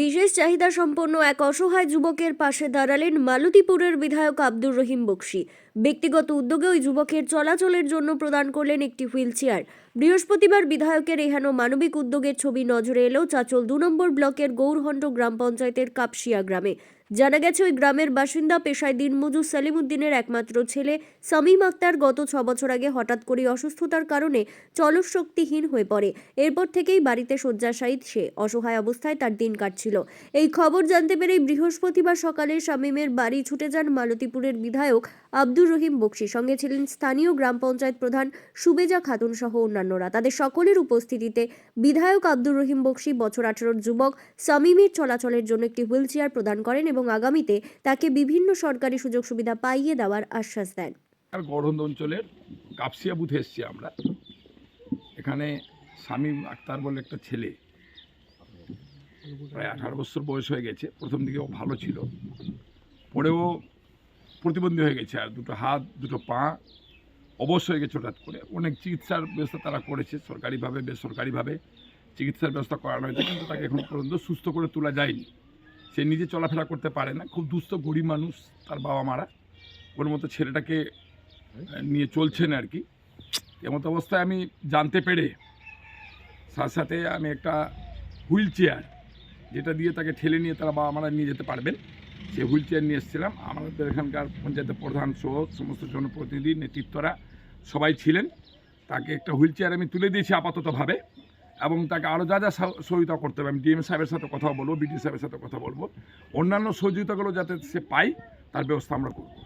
বিশেষ চাহিদা সম্পন্ন এক অসহায় যুবকের পাশে দাঁড়ালেন মালতীপুরের বিধায়ক আব্দুর রহিম বক্সি। ব্যক্তিগত উদ্যোগে ওই যুবকের চলাচলের জন্য প্রদান করলেন একটি হুইল চেয়ার বৃহস্পতিবার বিধায়কের এহেন মানবিক উদ্যোগের ছবি নজরে এলো চাচল দু নম্বর ব্লকের গৌরহণ্ড গ্রাম পঞ্চায়েতের কাপসিয়া গ্রামে। জানা গেছে, ওই গ্রামের বাসিন্দা পেশায় দিনমজুর সালিমুদ্দিনের একমাত্র ছেলে সামিম আক্তার গত ছ বছর আগে হঠাৎ করে অসুস্থতার কারণে চলশক্তিহীন হয়ে পড়ে। এরপর থেকেই বাড়িতে শয্যাশায়ী সে, অসহায় অবস্থায় তার দিন কাটছিল। এই খবর জানতে পেরেই বৃহস্পতিবার সকালে শামীমের বাড়ি ছুটে যান মালতীপুরের বিধায়ক আব্দুর রহিম বক্সি। সঙ্গে ছিলেন স্থানীয় গ্রাম পঞ্চায়েত প্রধান সুবেজা খাতুন সহ অন্যান্যরা। তাদের সকলের উপস্থিতিতে বিধায়ক আব্দুর রহিম বক্সি বছর আঠারোর যুবক শামীমের চলাচলের জন্য একটি হুইল প্রদান করেন এবং আগামীতে তাকে বিভিন্ন সরকারি সুযোগ সুবিধা পাইয়ে দেওয়ার আশ্বাস দেন। আর গড়হন্দ অঞ্চলের কাপসিয়া বুথে এসেছি আমরা। এখানে শামীম আক্তার বলে একটা ছেলে প্রায় আঠারো বছর বয়স হয়ে গেছে, প্রথম দিকে ও ভালো ছিল। পরেও প্রতিবন্ধী হয়ে গেছে, আর দুটো হাত, দুটো পা অবশ্য হয়ে গেছে হঠাৎ করে। অনেক চিকিৎসার ব্যবস্থা তারা করেছে, সরকারিভাবে, বেসরকারিভাবে চিকিৎসার ব্যবস্থা করানো হয়েছে, কিন্তু তাকে এখন পর্যন্ত সুস্থ করে তোলা যায়নি। সে নিজে চলাফেরা করতে পারে না। খুব দুস্থ, গরিব মানুষ তার বাবা মারা। ওর মতো ছেলেটাকে নিয়ে চলছেন আর কি। এমতো অবস্থায় আমি জানতে পেরে, সাথে সাথে আমি একটা হুইল চেয়ার, যেটা দিয়ে তাকে ঠেলে নিয়ে তারা বাবা মারা নিয়ে যেতে পারবেন। সেই হুইল চেয়ার নিয়ে এসেছিলাম। আমাদের এখানকার পঞ্চায়েতের প্রধান সহ সমস্ত জনপ্রতিনিধি, নেতৃত্বরা সবাই ছিলেন। তাকে একটা হুইল চেয়ার আমি তুলে দিয়েছি আপাততভাবে। এবং তাকে আরও যা যা সহ- সহযোগিতা করতে হবে। আমি ডিএম সাহেবের সাথে কথা বলব বিডি সাহেবের সাথে কথা বলব। অন্যান্য সহযোগিতাগুলো যাতে সে পায়, তার ব্যবস্থা আমরা করব।